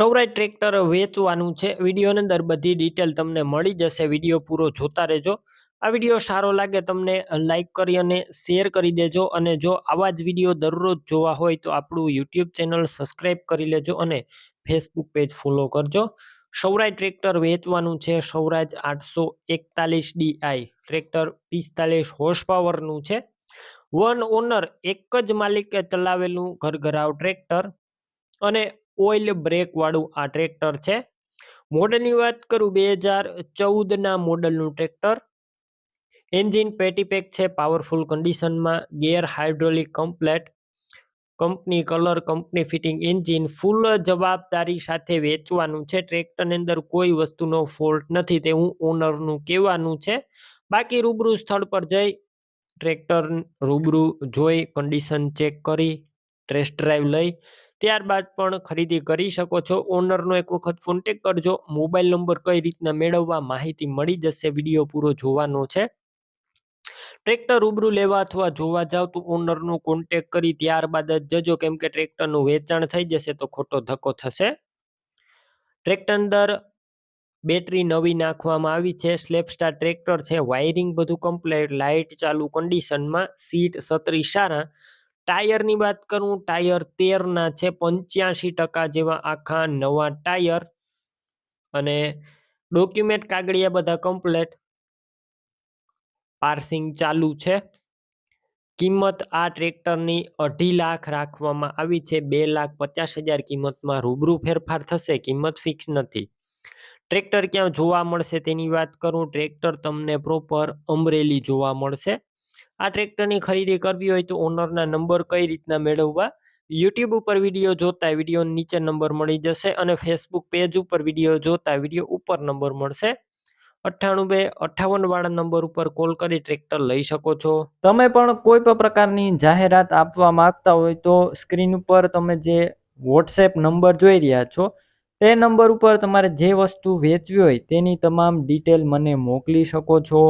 Saurashtra tractor વેચવાનું છે. વિડીયોની અંદર બધી ડિટેલ તમને મળી જશે. વીડિયો પૂરો જોતા રહેજો. આ વીડિયો સારો લાગે તમને લાઈક કરી અને શેર કરી દેજો અને જો આવા જ વીડિયો દરરોજ જોવા હોય તો આપણું યુટ્યુબ ચેનલ સબસ્ક્રાઈબ કરી લેજો અને ફેસબુક પેજ ફોલો કરજો. સૌરાજ ટ્રેક્ટર વેચવાનું છે. સૌરાજ આઠસો એકતાલીસ ડીઆઈ ટ્રેક્ટર પિસ્તાલીસ હોર્સ પાવરનું છે. વન ઓનર એક જ માલિકે ચલાવેલું ઘરઘરાવ ટ્રેક્ટર અને ઓઇલ બ્રેક વાળું આ ટ્રેક્ટર છે. મોડલની વાત કરું બે હજાર ચૌદના મોડલનું ટ્રેક્ટર. એન્જિન પેટીપેક છે, પાવરફુલ કન્ડિશનમાં, gear hydraulic complete. Company colour, company fitting engine full જવાબદારી સાથે વેચવાનું છે. ટ્રેક્ટરની અંદર કોઈ વસ્તુનો ફોલ્ટ નથી તેવું ઓનરનું કહેવાનું છે. બાકી રૂબરૂ સ્થળ પર જઈ ટ્રેક્ટર રૂબરૂ જોઈ, કન્ડિશન ચેક કરી, ટેસ્ટ ડ્રાઈવ લઈ ત્યારબાદ પણ ખરીદી કરી શકો છો. ઓનરનો એક વખત કોન્ટેક કરજો. મોબાઈલ નંબર કઈ રીતના મેળવવા માહિતી મળી જશે વીડિયો પૂરો જોવાનો છે. ટ્રેક્ટર રૂબરૂ લેવા અથવા જોવા જાવ તો ઓનરનો કોન્ટેક કરી ત્યારબાદ જ જજો. કેમ કે ટ્રેક્ટરનું વેચાણ થઈ જશે તો ખોટો ધક્કો થશે. ટ્રેક્ટર અંદર બેટરી નવી નાખવામાં આવી છે. સ્લેપસ્ટાર ટ્રેક્ટર છે. વાયરિંગ બધું કમ્પ્લીટ લાઇટ ચાલુ કન્ડિશનમાં સીટ સત્રી સારા. ટાયરની વાત કરું, ટાયર તેરના છે પંચ્યાસી ટકા જેવા આખા નવા ટાયર. અને ડોક્યુમેન્ટ કાગળિયા બધા કમ્પ્લેટ. પાર્સિંગ ચાલુ છે. કિંમત આ ટ્રેક્ટરની અઢી લાખ રાખવામાં આવી છે. બે લાખ પચાસ હજાર કિંમતમાં રૂબરૂ ફેરફાર થશે, કિંમત ફિક્સ નથી. ટ્રેક્ટર ક્યાં જોવા મળશે તેની વાત કરું. ટ્રેક્ટર તમને પ્રોપર અમરેલી જોવા મળશે. આ ટ્રેક્ટરની ખરીદી કરવી હોય તો ઓનરના નંબર કઈ રીતના મેળવવા? યુટ્યુબ ઉપર વીડિયો જોતા વીડિયો નીચે નંબર મળી જશે અને ફેસબુક પેજ ઉપર વીડિયો જોતા વીડિયો ઉપર નંબર મળશે. અઠ્ઠાણું બે અઠ્ઠાવન વાળા નંબર ઉપર કોલ કરી ટ્રેક્ટર લઈ શકો છો. તમે પણ કોઈ પણ પ્રકારની જાહેરાત આપવા માંગતા હોય તો સ્ક્રીન ઉપર તમે જે વોટ્સએપ નંબર જોઈ રહ્યા છો, તે નંબર ઉપર તમારે જે વસ્તુ વેચવી હોય તેની તમામ ડિટેલ મને મોકલી શકો છો.